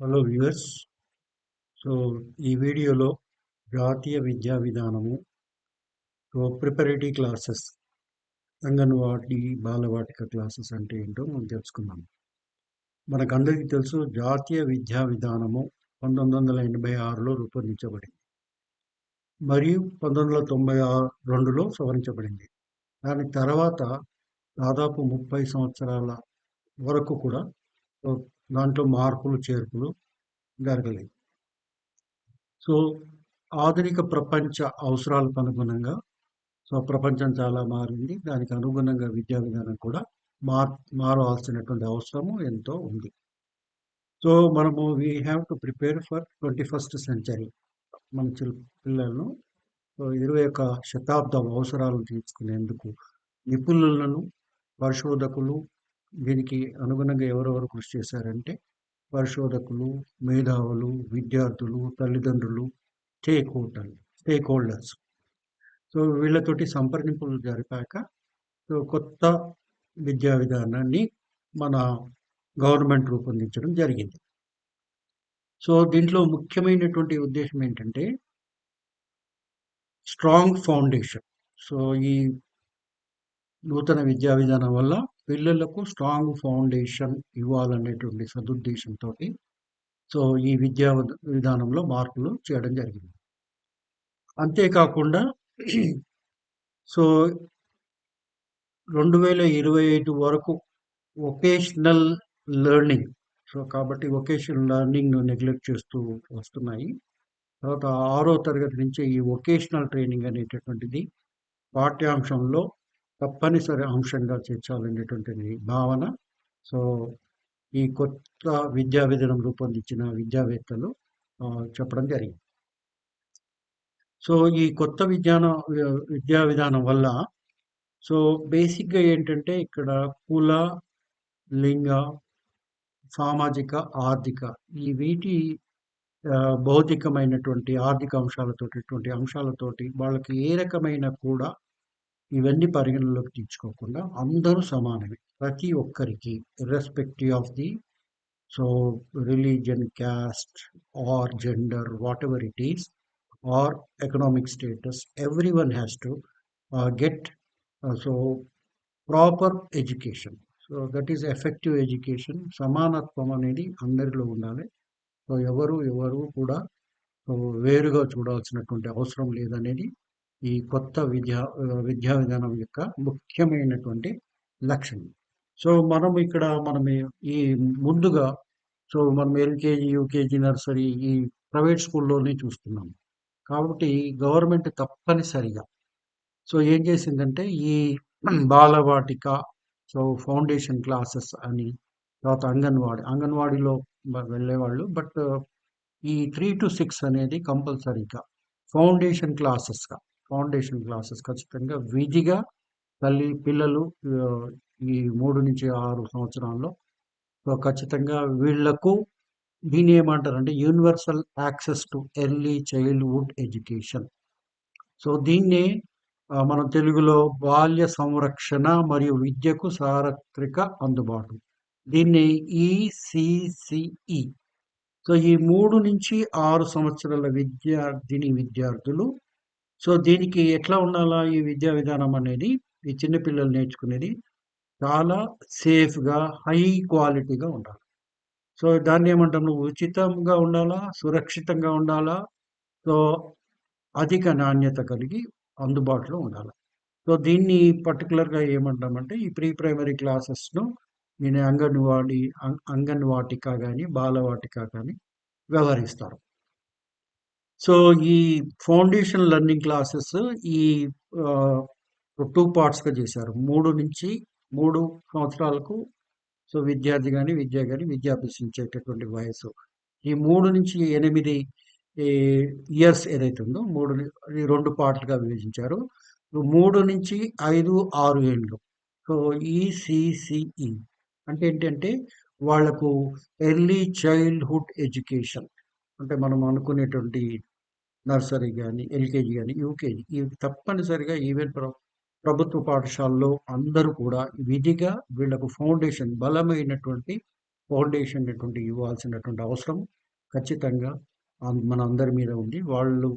Hello viewers so ఈ వీడియోలో జాతీయ విద్యా విధానము so preparatory classes anganwadi Balavatika classes అంటే ఏంటో మనం తెలుసుకుందాం. మనకందరికీ తెలుసు జాతీయ విద్యా విధానము పంతొమ్మిది వందల ఎనభై ఆరులో రూపొందించబడింది. మరియు పంతొమ్మిది వందల తొంభై ఆరు రెండులో సవరించబడింది. దాని తర్వాత దాదాపు ముప్పై సంవత్సరాల వరకు కూడా దాంట్లో మార్పులు చేర్పులు జరగలేదు. సో ఆధునిక ప్రపంచ అవసరాలకు అనుగుణంగా సో ప్రపంచం చాలా మారింది. దానికి అనుగుణంగా విద్యా విధానం కూడా మార్ మారవలసినటువంటి అవసరము ఎంతో ఉంది. సో మనము we have to prepare for twenty first century మన చిల్- పిల్లలను ఇరవై ఒక శతాబ్దం అవసరాలను తీర్చుకునేందుకు నిపుణులను పరిశోధకులు దీనికి అనుగుణంగా ఎవరెవరు కృషి చేశారంటే పరిశోధకులు మేధావులు విద్యార్థులు తల్లిదండ్రులు stake hotel stakeholders. So వీళ్ళతోటి సంప్రదింపులు జరిపాక సో కొత్త విద్యా విధానాన్ని మన గవర్నమెంట్ రూపొందించడం జరిగింది. సో దీంట్లో ముఖ్యమైనటువంటి ఉద్దేశం ఏంటంటే స్ట్రాంగ్ ఫౌండేషన్. సో ఈ నూతన విద్యా విధానం వల్ల పిల్లలకు స్ట్రాంగ్ ఫౌండేషన్ ఇవ్వాలనేటువంటి సదుద్దేశంతో సో ఈ విద్యా విధానంలో మార్పులు చేయడం జరిగింది. అంతేకాకుండా సో రెండు వేల ఇరవై ఐదు వరకు వొకేషనల్ లెర్నింగ్ సో కాబట్టి వొకేషనల్ లెర్నింగ్ను నెగ్లెక్ట్ చేస్తూ వస్తున్నాయి. తర్వాత ఆరో తరగతి నుంచి ఈ వొకేషనల్ ట్రైనింగ్ అనేటటువంటిది పాఠ్యాంశంలో తప్పనిసరి అంశంగా చేర్చాలనేటువంటి భావన. సో ఈ కొత్త విద్యా విధానం రూపొందించిన విద్యావేత్తలు చెప్పడం జరిగింది. సో ఈ కొత్త విజ్ఞాన విద్యా విధానం వల్ల సో బేసిక్గా ఏంటంటే ఇక్కడ కుల లింగ సామాజిక ఆర్థిక ఈ వీటి భౌతికమైనటువంటి ఆర్థిక అంశాలతోటి అంశాలతోటి వాళ్ళకి ఏ రకమైన కూడా ఇవన్నీ పరిగణలోకి తీసుకోకుండా అందరూ సమానమే. ప్రతి ఒక్కరికి irrespective of the so religion caste or gender whatever it is or economic status everyone has to get so proper education so that is effective education సమానత్వం అనేది అందరిలో ఉండాలి. సో ఎవరు ఎవరు కూడా వేరుగా చూడాల్సినటువంటి అవసరం లేదనేది ఈ కొత్త విద్యా విద్యా విధానం యొక్క ముఖ్యమైనటువంటి లక్ష్యం సో మనం ఇక్కడ మనం ఈ- ముందుగా సో మనం ఎల్కేజీ యూకేజీ నర్సరీ ఈ ప్రైవేట్ స్కూల్లోనే చూస్తున్నాం. కాబట్టి గవర్నమెంట్ తప్పనిసరిగా సో ఏం చేసిందంటే ఈ బాలవాటిక సో ఫౌండేషన్ క్లాసెస్ అని తర్వాత అంగన్వాడి అంగన్వాడీలో వెళ్ళేవాళ్ళు. బట్ ఈ త్రీ టు సిక్స్ అనేది కంపల్సరీగా ఫౌండేషన్ క్లాసెస్గా ఫౌండేషన్ క్లాసెస్ ఖచ్చితంగా విధిగా తల్లి పిల్లలు ఈ మూడు నుంచి ఆరు సంవత్సరాల్లో సో ఖచ్చితంగా వీళ్ళకు దీని ఏమంటారంటే universal access to early childhood education. So దీన్ని మన మనం తెలుగులో బాల్య సంరక్షణ మరియు విద్యకు సార్వత్రిక అందుబాటు. దీన్ని ఈసిసిఈ సో ఈ. మూడు నుంచి ఆరు సంవత్సరాల విద్యార్థిని విద్యార్థులు సో దీనికి ఎట్లా ఉండాలా ఈ విద్యా విధానం అనేది? ఈ చిన్నపిల్లలు నేర్చుకునేది చాలా సేఫ్గా హై క్వాలిటీగా ఉండాలి. సో దాన్ని ఏమంటాము ఉచితంగా ఉండాలా? సురక్షితంగా ఉండాలా? సో అధిక నాణ్యత కలిగి అందుబాటులో ఉండాలి? సో దీన్ని పర్టికులర్గా ఏమంటామంటే ఈ ప్రీ ప్రైమరీ క్లాసెస్ను నేను అంగన్వాడి అంగన్వాటిక కానీ బాలవాటిక కానీ వ్యవహరిస్తారు. సో ఈ ఫౌండేషన్ లెర్నింగ్ క్లాసెస్ ఈ టూ పార్ట్స్గా చేశారు. మూడు నుంచి మూడు సంవత్సరాలకు సో విద్యార్థి కానీ విద్య కానీ విద్య అభ్యసించేటటువంటి వయసు. ఈ మూడు నుంచి ఎనిమిది ఇయర్స్ ఏదైతే ఉందో మూడు ఈ రెండు పార్ట్లుగా విభజించారు. మూడు నుంచి ఐదు ఆరు ఏళ్ళు సో ఈసిసిఈ అంటే ఏంటంటే వాళ్ళకు ఎర్లీ చైల్డ్హుడ్ ఎడ్యుకేషన్. అంటే మనం అనుకునేటువంటి నర్సరీ కానీ ఎల్కేజీ కానీ యూకేజీ ఇవి తప్పనిసరిగా ఈవెన్ ప్ర ప్రభుత్వ పాఠశాలలో అందరూ కూడా విధిగా వీళ్ళకు ఫౌండేషన్ బలమైనటువంటి ఫౌండేషన్ అటువంటి ఇవ్వాల్సినటువంటి అవసరం ఖచ్చితంగా మన అందరి మీద ఉంది. వాళ్ళు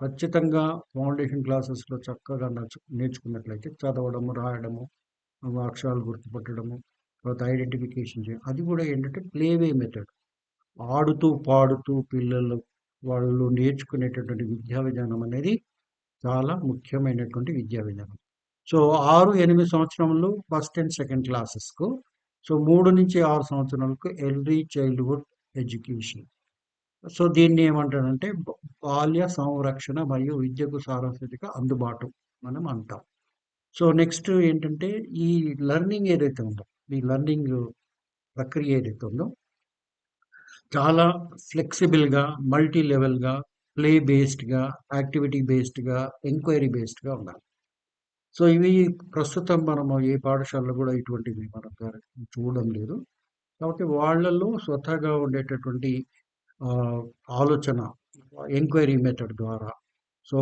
ఖచ్చితంగా ఫౌండేషన్ క్లాసెస్‌లో చక్కగా నచ్చు నేర్చుకున్నట్లయితే చదవడము, రాయడము, అక్షరాలు గుర్తుపట్టడము, తర్వాత ఐడెంటిఫికేషన్ చేయడం. అది కూడా ఏంటంటే ప్లేవే మెథడ్. ఆడుతూ, పాడుతూ పిల్లలు వాళ్ళు నేర్చుకునేటటువంటి విద్యా విధానం అనేది చాలా ముఖ్యమైనటువంటి విద్యా విధానం. సో, 6, 8 సంవత్సరములు ఫస్ట్ అండ్ సెకండ్ క్లాసెస్‌కు. సో, 3-6 సంవత్సరాలకు ఎర్లీ చైల్డ్‌హుడ్ ఎడ్యుకేషన్. సో, దీన్ని ఏమంటారంటే బాల్య సంరక్షణ మరియు విద్యకు సార్వత్రిక అందుబాటు మనం అంటాం. సో, నెక్స్ట్ ఏంటంటే ఈ లెర్నింగ్ ఏదైతే ఉందో, ఈ లెర్నింగ్ ప్రక్రియ ఏదైతే ఉందో చాలా ఫ్లెక్సిబుల్‌గా, మల్టీ లెవెల్‌గా, ప్లే బేస్డ్‌గా, యాక్టివిటీ బేస్డ్‌గా, ఎంక్వైరీ బేస్డ్‌గా ఉండాలి. సో, ఇవి ప్రస్తుతం మనము ఏ పాఠశాలలో కూడా ఇటువంటివి మనం చూడడం లేదు. కాబట్టి వాళ్ళలో స్వతహాగా ఉండేటటువంటి ఆలోచన ఎంక్వైరీ మెథడ్ ద్వారా సో,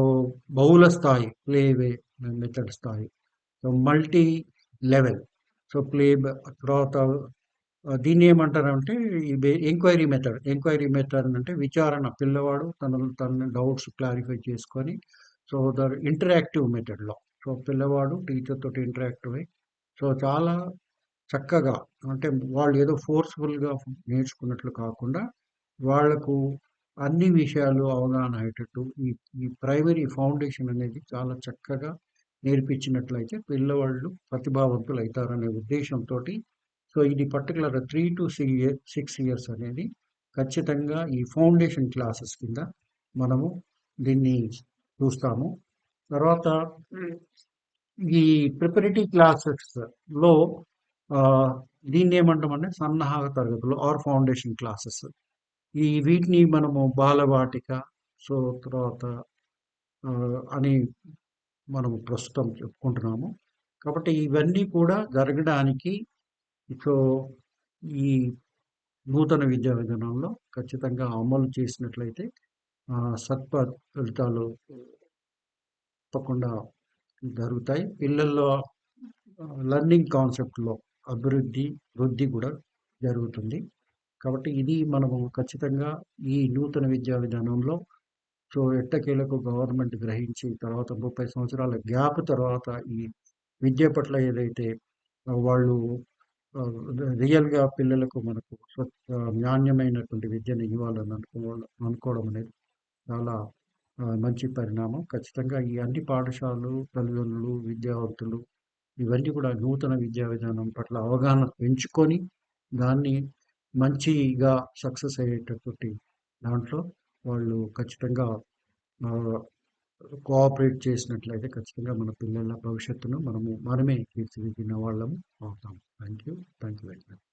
బహుళ స్థాయి ప్లేవే మెథడ్ స్థాయి. So, multi level. So, play తర్వాత దీన్ని ఏమంటారంటే ఈ ఎంక్వైరీ మెథడ్. ఎంక్వైరీ మెథడ్ అంటే విచారణ. పిల్లవాడు తనను తన డౌట్స్ క్లారిఫై చేసుకొని సో, ద ఇంటరాక్టివ్ మెథడ్‌లో. సో, పిల్లవాడు టీచర్ తోటి ఇంటరాక్టివ్ అయ్యి సో, చాలా చక్కగా అంటే వాళ్ళు ఏదో ఫోర్స్‌ఫుల్‌గా నేర్చుకున్నట్లు కాకుండా వాళ్ళకు అన్ని విషయాలు అవగాహన అయ్యేటట్టు ఈ ఈ ప్రైమరీ ఫౌండేషన్ అనేది చాలా చక్కగా నేర్పించినట్లయితే పిల్లవాళ్ళు ప్రతిభావంతులు అవుతారనే ఉద్దేశంతో సో, ఇది పర్టిక్యులర్ 3-6 ఇయర్ 6 ఇయర్స్ అనేది ఖచ్చితంగా ఈ ఫౌండేషన్ క్లాసెస్ కింద మనము దీన్ని చూస్తాము. తర్వాత ఈ ప్రిపరేటరీ క్లాసెస్‌లో ఆహ్, దీన్నేమంటామంటే సన్నాహక తరగతులు ఆర్ ఫౌండేషన్ క్లాసెస్. ఈ వీటిని మనము బాలవాటిక సో, తర్వాత అని మనము ప్రస్తుతం చెప్పుకుంటున్నాము. కాబట్టి ఇవన్నీ కూడా జరగడానికి సో, ఈ నూతన విద్యా విధానంలో ఖచ్చితంగా అమలు చేసినట్లయితే సత్ప ఫలితాలు తప్పకుండా జరుగుతాయి. పిల్లల్లో లర్నింగ్ కాన్సెప్ట్‌లో అభివృద్ధి, వృద్ధి కూడా జరుగుతుంది. కాబట్టి ఇది మనము ఖచ్చితంగా ఈ నూతన విద్యా విధానంలో సో, ఎట్టకేలకు గవర్నమెంట్ గ్రహించి తర్వాత 30 సంవత్సరాల గ్యాప్ తర్వాత ఈ విద్య పట్ల ఏదైతే వాళ్ళు రియల్‌గా పిల్లలకు మనకు నాణ్యమైనటువంటి విద్యను ఇవ్వాలని అనుకోవడం అనుకోవడం అనేది చాలా మంచి పరిణామం. ఖచ్చితంగా ఈ అన్ని పాఠశాలలు, తల్లిదండ్రులు, విద్యావంతులు ఇవన్నీ కూడా నూతన విద్యా విధానం పట్ల అవగాహన పెంచుకొని దాన్ని మంచిగా సక్సెస్ అయ్యేటటువంటి దాంట్లో వాళ్ళు ఖచ్చితంగా కోఆపరేట్ చేసినట్లయితే ఖచ్చితంగా మన పిల్లల భవిష్యత్తును మనము మనమే తీర్చిదిద్దిన వాళ్ళము అవుతాం. Thank you. Thank you very much.